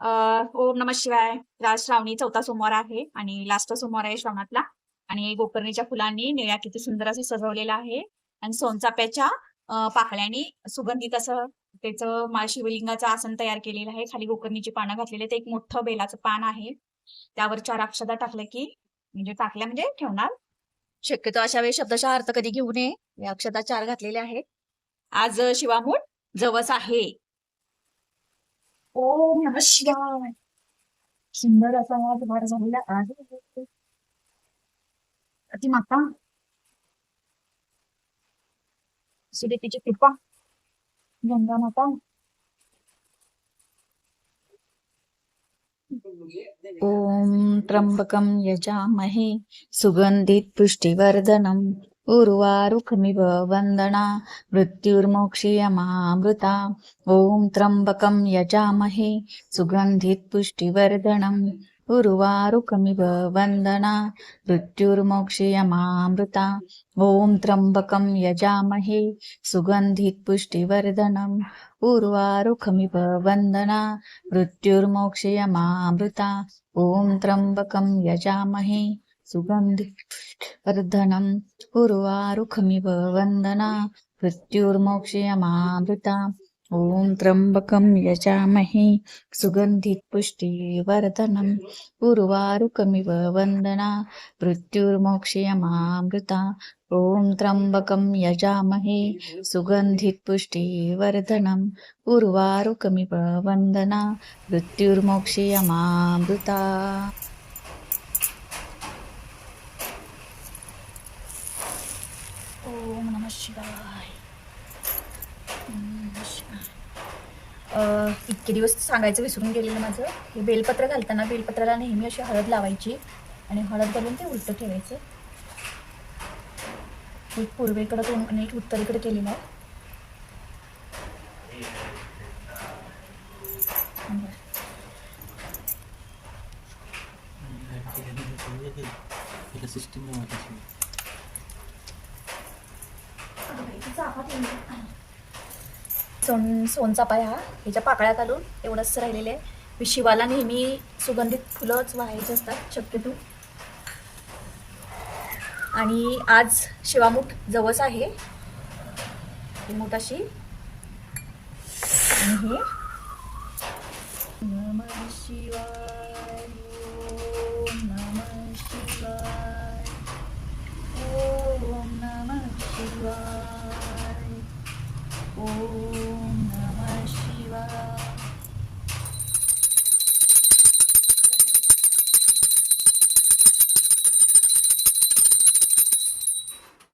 अ, ओम नमः शिवाय. राज श्रावणी चौथा सोमवार आहे आणि लास्ट सोमवार आहे श्रावणातला आणि गोकर्णीच्या फुलांनी निळ्या किती सुंदर असं सजवलेलं आहे आणि सोनचाप्याच्या अ, पाकळ्यांनी सुगंधित असं त्याचं मा शिवलिंगाचं आसन तयार केलेलं आहे. खाली गोकर्णीची पानं घातलेली ते एक मोठं बेलाचं पान आहे. त्यावर चार अक्षता टाकलं की म्हणजे टाकल्या म्हणजे ठेवणार. शक्यतो अशा वेळी शब्दशः अर्थ कधी घेऊ नये. अक्षदा अक्षता 4 घातलेल्या आहेत. आज शिवामूळ शिवामूठ जवस आहे. ओम नमः शिवाय. सुंदर असा आज वार झालेला आहे. ती माता असू तिची कृपा. गंगा माता. ॐ त्र्यम्बकं यजामहे सुगंधित पुष्टिवर्धनम् उर्वारुकमिव वन्दना। मृत्युर्मोक्षीयमामृता। ॐ त्र्यम्बकं यजामहे। सुगन्धित पुष्टिवर्धनम् उर्वारुकमिव वन्दना। मृत्युर्मोक्षीयमामृता। ॐ त्र्यम्बकं यजामहे। सुगन्धित पुष्टिवर्धनम् उर्वारुकमिव वन्दना। मृत्युर्मोक्षयमामृता। ॐ त्र्यम्बकं यजामहे सुगन्धिवर्धनम् उर्वारुकमिव वन्दना मृत्युर्मोक्षयमामृता। ॐ त्र्यम्बकं यजामहे सुगन्धिपुष्टिवर्धनम् उर्वारुकमिव वन्दना मृत्युर्मोक्षयमामृता। ॐ त्र्यम्बकं यजामहे सुगन्धिपुष्टिवर्धनम् उर्वारुकमिव वन्दना मृत्युर्मोक्षयमामृता ओम नमः शिवाय. शिवाय. इतके दिवस सांगायचं विसरून गेलेलं माझं हे बेलपत्र घालताना बेलपत्राला नेहमी अशी हळद लावायची आणि हळद घालून ते उलटं ठेवायचं एक पूर्वेकडे दोन आणि एक उत्तरेकडे केलेलं आहे सिस्टीम सोन सोनचापा हा ह्याच्या पाकळ्या घालून एवढंच राहिलेलं आहे. शिवाला नेहमी सुगंधित फुलंच व्हायचे असतात शक्यतो. आणि आज शिवामूठ जवस आहे. ही मूठ अशी. आणि हे. शिवाय शिवाय.